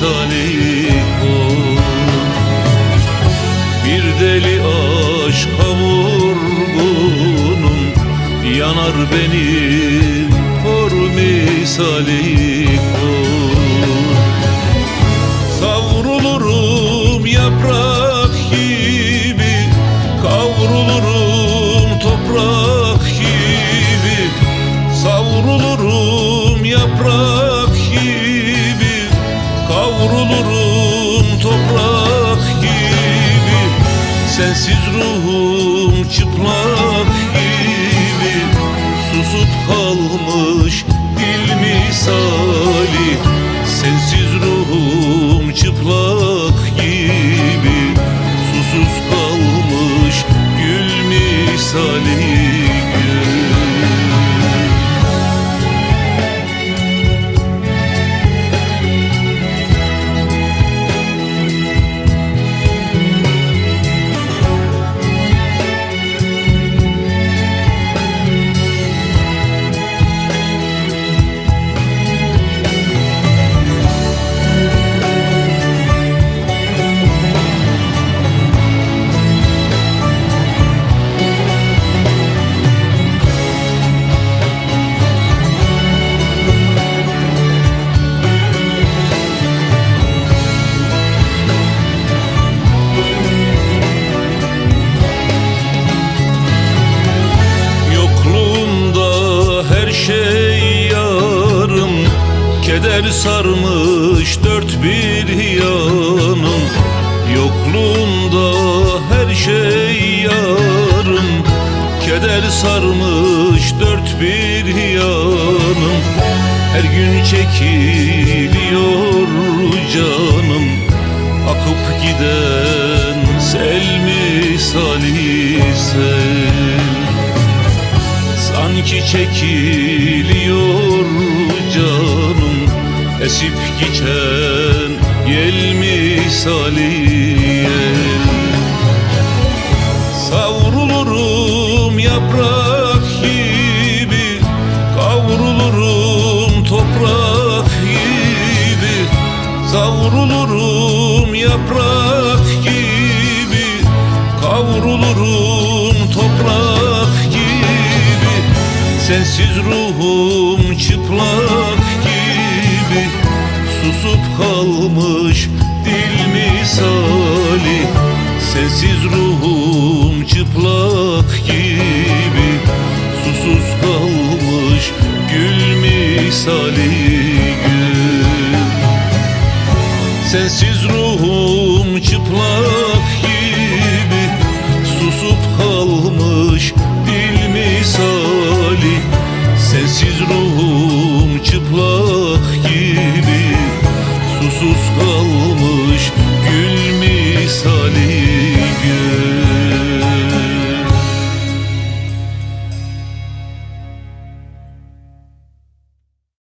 misali kol Bir deli aşka vurgunum Yanar benim kor misali kol Savrulurum yaprak gibi Kavrulurum toprak gibi. Savrulurum yaprak Sensiz ruhum çıplak gibi Susup kalmış dil misali. Sensiz Keder sarmış dört bir yanım Yokluğunda her şey yarım. Keder sarmış dört bir yanım Her gün çekiliyor canım. Akıp giden sel misali sel Sanki çekiliyor Esip geçen yel misali yel Savrulurum yaprak gibi Kavrulurum toprak gibi. Savrulurum yaprak gibi Kavrulurum toprak gibi. Sensiz ruhum çıplak kalmış dil misali Sensiz ruhum çıplak gibi. Susuz kalmış gül misali gül. Sensiz ruhum çıplak gibi Susup kalmış dil misali